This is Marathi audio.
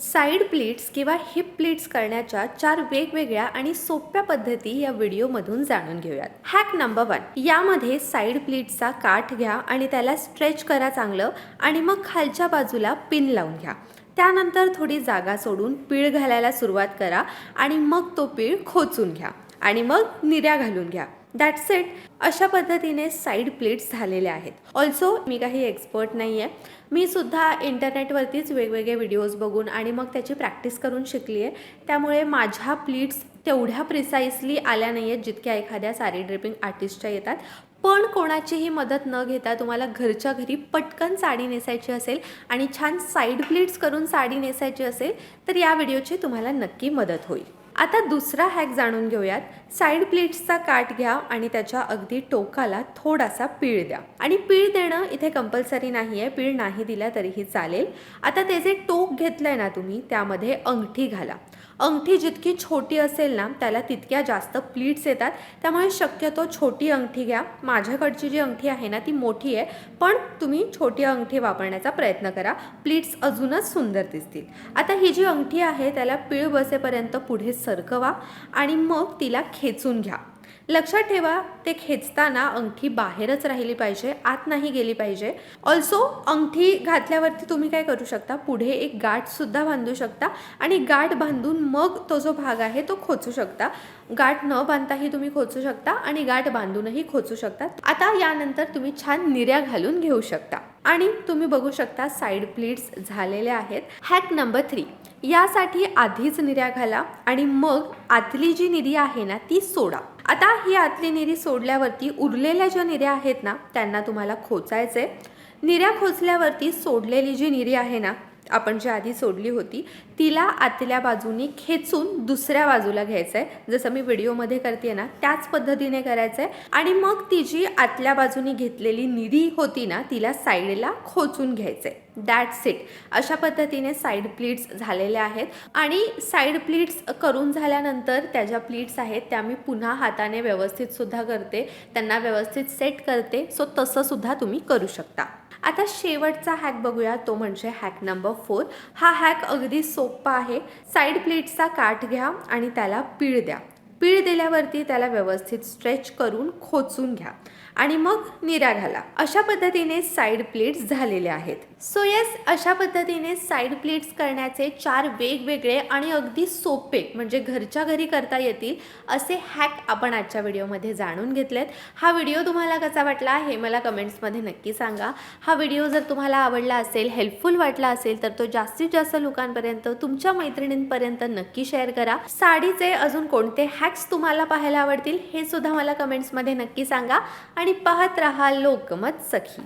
साईड प्लीट्स किंवा हिप प्लीट्स करण्याच्या चार वेगवेगळ्या आणि सोप्या पद्धती या व्हिडिओमधून जाणून घेऊयात. हॅक नंबर वन यामध्ये साईड प्लीट्सचा काठ घ्या आणि त्याला स्ट्रेच करा चांगलं आणि मग खालच्या बाजूला पिन लावून घ्या. त्यानंतर थोडी जागा सोडून पीळ घालायला सुरुवात करा आणि मग तो पीळ खोचून घ्या आणि मग निर्या घालून घ्या. दॅट्स इट अशा पद्धतीने साईड प्लेट्स झालेल्या आहेत. ऑल्सो मी काही एक्सपर्ट नाही आहे मी सुद्धा इंटरनेटवरतीच वेगवेगळे व्हिडिओज बघून आणि मग त्याची प्रॅक्टिस करून शिकली आहे त्यामुळे माझ्या प्लीट्स तेवढ्या प्रिसाइसली आल्या नाही आहेत जितक्या एखाद्या साडी ड्रिपिंग आर्टिस्टच्या येतात. पण कोणाचीही मदत न घेता तुम्हाला घरच्या घरी पटकन साडी नेसायची असेल आणि छान साईड प्लीट्स करून साडी नेसायची असेल तर या व्हिडिओची तुम्हाला नक्की मदत होईल. आता दुसरा हॅक जाणून घेऊयात. साईड प्लेट्सचा काठ घ्या आणि त्याच्या अगदी टोकाला थोडासा पीळ द्या. आणि पीळ देणं इथे कंपल्सरी नाही आहे पीळ नाही दिला तरीही चालेल. आता ते जे टोक घेतलंय ना तुम्ही त्यामध्ये अंगठी घाला. अंगठी जितकी छोटी असेल ना त्याला तितक्या जास्त प्लीट्स येतात. त्यामुळे शक्यतो छोटी अंगठी घ्या. माझ्याकडची जी अंगठी आहे ना ती मोठी आहे. पण तुम्ही छोटी अंगठी वापरण्याचा प्रयत्न करा. प्लीट्स अजूनच सुंदर दिसतील. आता ही जी अंगठी आहे त्याला पीळ बसेपर्यंत पुढे सरकवा आणि मग तिला खेचून घ्या. लक्षात ठेवा ते खेचताना अंगठी बाहेरच राहिली पाहिजे आत नाही गेली पाहिजे. ऑल्सो अंगठी घातल्यावरती तुम्ही काय करू शकता? पुढे एक गाठसुद्धा बांधू शकता आणि गाठ बांधून मग तो जो भाग आहे तो खोचू शकता. गाठ न बांधताही तुम्ही खोचू शकता आणि गाठ बांधूनही खोचू शकता. आता यानंतर तुम्ही छान निर्या घालून घेऊ शकता. आणि तुम्ही बघू शकता साईड प्लीट्स झालेल्या आहेत. हॅक नंबर थ्री यासाठी आधीच निर्या घाला आणि मग आतली जी निरी आहे ना ती सोडा. आता ही आतली निरी सोडल्यावरती उरलेल्या ज्या निर्या आहेत ना त्यांना तुम्हाला खोचायचे निर्या खोचल्यावरती सोडलेली जी निरी आहे ना आपण जी आधी सोडली होती तिला आतल्या बाजूनी खेचून दुसऱ्या बाजूला घ्यायचं आहे जसं मी व्हिडिओमध्ये करते ना त्याच पद्धतीने करायचं आहे आणि मग ती जी आतल्या बाजूनी घेतलेली निरी होती ना तिला साईडला खोचून घ्यायचं आहे दॅट्स इट अशा पद्धतीने साईड प्लीट्स झालेल्या आहेत. आणि साईड प्लीट्स करून झाल्यानंतर त्या ज्या प्लीट्स आहेत त्या मी पुन्हा हाताने व्यवस्थितसुद्धा करते. त्यांना व्यवस्थित सेट करते. सो तसंसुद्धा तुम्ही करू शकता. आता शेवटचा हॅक बघूया. तो म्हणजे हॅक नंबर फोर हा हॅक अगदी सोप्पा आहे. साईड प्लेटचा काठ घ्या आणि त्याला पीळ द्या. पीळ दिल्यावरती त्याला व्यवस्थित स्ट्रेच करून खोचून घ्या. आणि मग निरा घाला. अशा पद्धतीने साईड प्लेट्स झालेले आहेत. सो येस अशा पद्धतीने साईड प्लेट्स करण्याचे चार वेगवेगळे आणि अगदी सोपे म्हणजे घरच्या घरी करता येतील असे हॅक आपण आजच्या व्हिडिओमध्ये जाणून घेतलेत. हा व्हिडिओ तुम्हाला कसा वाटला हे मला कमेंट्समध्ये नक्की सांगा. हा व्हिडिओ जर तुम्हाला आवडला असेल हेल्पफुल वाटला असेल तर तो जास्तीत जास्त लोकांपर्यंत तुमच्या मैत्रिणींपर्यंत नक्की शेअर करा. साडीचे अजून कोणते हॅक्स तुम्हाला पाहायला आवडतील हे सुद्धा मला कमेंट्समध्ये नक्की सांगा. आणि आणि पाहत रहा लोकमत सखी.